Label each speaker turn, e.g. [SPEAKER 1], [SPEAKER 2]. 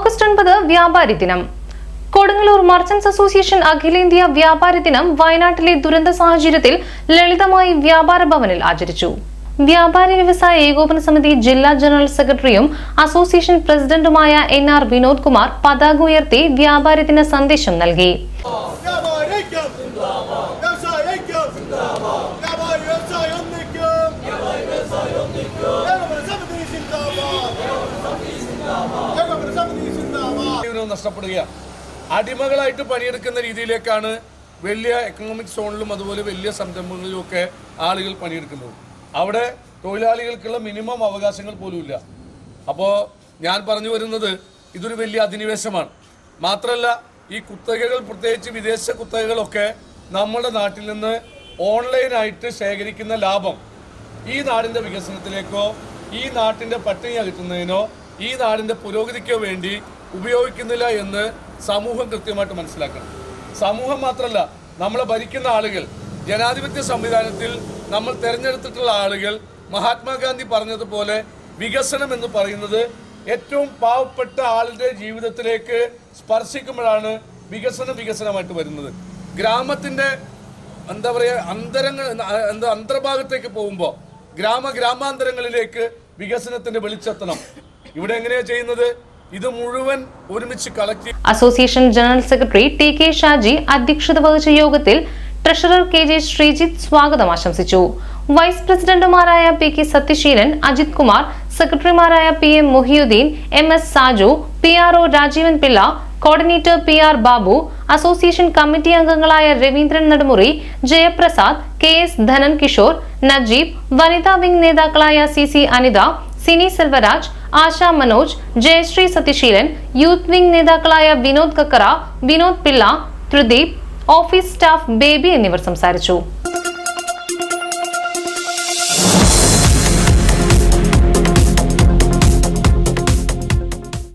[SPEAKER 1] August ഒൻപത് വ്യാപാരി ദിനം. കൊടുങ്ങല്ലൂർ മർച്ചന്റ്സ് അസോസിയേഷൻ അഖിലേന്ത്യാ വ്യാപാരി ദിനം വയനാട്ടിലെ ദുരന്ത സാഹചര്യത്തിൽ ലളിതമായി വ്യാപാര ഭവനിൽ ആചരിച്ചു. വ്യാപാരി വ്യവസായ ഏകോപന സമിതി ജില്ലാ ജനറൽ സെക്രട്ടറിയും അസോസിയേഷൻ പ്രസിഡന്റുമായ എൻ ആർ വിനോദ് കുമാർ പതാക ഉയർത്തി വ്യാപാരി ദിന സന്ദേശം നൽകി.
[SPEAKER 2] സിന്ദാബാദ്
[SPEAKER 3] നഷ്ടപ്പെടുകയാണ്. അടിമകളായിട്ട് പണിയെടുക്കുന്ന രീതിയിലേക്കാണ് വലിയ എക്കണോമിക് സോണിലും അതുപോലെ വലിയ സംരംഭങ്ങളിലും ഒക്കെ ആളുകൾ പണിയെടുക്കുന്നത്. അവിടെ തൊഴിലാളികൾക്കുള്ള മിനിമം അവകാശങ്ങൾ പോലുമില്ല. അപ്പോൾ ഞാൻ പറഞ്ഞു വരുന്നത് ഇതൊരു വലിയ അധിനിവേശമാണ്. മാത്രമല്ല ഈ കുത്തകകൾ പ്രത്യേകിച്ച് വിദേശ കുത്തകകളൊക്കെ നമ്മുടെ നാട്ടിൽ നിന്ന് ഓൺലൈനായിട്ട് ശേഖരിക്കുന്ന ലാഭം ഈ നാടിന്റെ വികസനത്തിലേക്കോ ഈ നാട്ടിന്റെ പട്ടിണി അകറ്റുന്നതിനോ ഈ നാടിന്റെ പുരോഗതിക്കോ വേണ്ടി ഉപയോഗിക്കുന്നില്ല എന്ന് സമൂഹം കൃത്യമായിട്ട് മനസ്സിലാക്കണം. സമൂഹം മാത്രമല്ല നമ്മളെ ഭരിക്കുന്ന ആളുകൾ ജനാധിപത്യ സംവിധാനത്തിൽ നമ്മൾ തിരഞ്ഞെടുത്തിട്ടുള്ള ആളുകൾ മഹാത്മാഗാന്ധി പറഞ്ഞതുപോലെ വികസനം എന്ന് പറയുന്നത് ഏറ്റവും പാവപ്പെട്ട ആളുടെ ജീവിതത്തിലേക്ക് സ്പർശിക്കുമ്പോഴാണ് വികസനം വികസനമായിട്ട് വരുന്നത്. ഗ്രാമത്തിന്റെ എന്താ പറയുക അന്തരങ്ങൾ എന്താ അന്തർഭാഗത്തേക്ക് പോകുമ്പോൾ ഗ്രാമ ഗ്രാമാന്തരങ്ങളിലേക്ക് വികസനത്തിന്റെ വെളിച്ചെത്തണം. ഇവിടെ എങ്ങനെയാണ് ചെയ്യുന്നത്? ഇത് മുഴുവൻ ഒരുമിച്ച് collect
[SPEAKER 1] association general secretary T K Shaji അധ്യക്ഷത വഹിച്ച യോഗത്തിൽ ട്രഷറർ കെ ജെ ശ്രീജിത്ത് സ്വാഗതം ആശംസിച്ചു. വൈസ് പ്രസിഡന്റുമാരായ പി കെ സത്യശീലൻ അജിത് കുമാർ സെക്രട്ടറിമാരായ P M Muhiyuddin M S Saju P R O Rajeevan Pillai coordinator P R Babu association committee അംഗങ്ങളായ രവീന്ദ്രൻ നടുമുറി ജയപ്രസാദ് കെ എസ് ധനൻ കിഷോർ നജീബ് വനിതാ wing നേതാക്കളായ C C Anitha Sini Selvaraj Asha Manoj Jayashree Sathyaseelan youth wing നേതാക്കളായ Vinod Kakkara Vinod Pillai Thrideep office staff Baby എന്നിവർ സംസാരിച്ചു.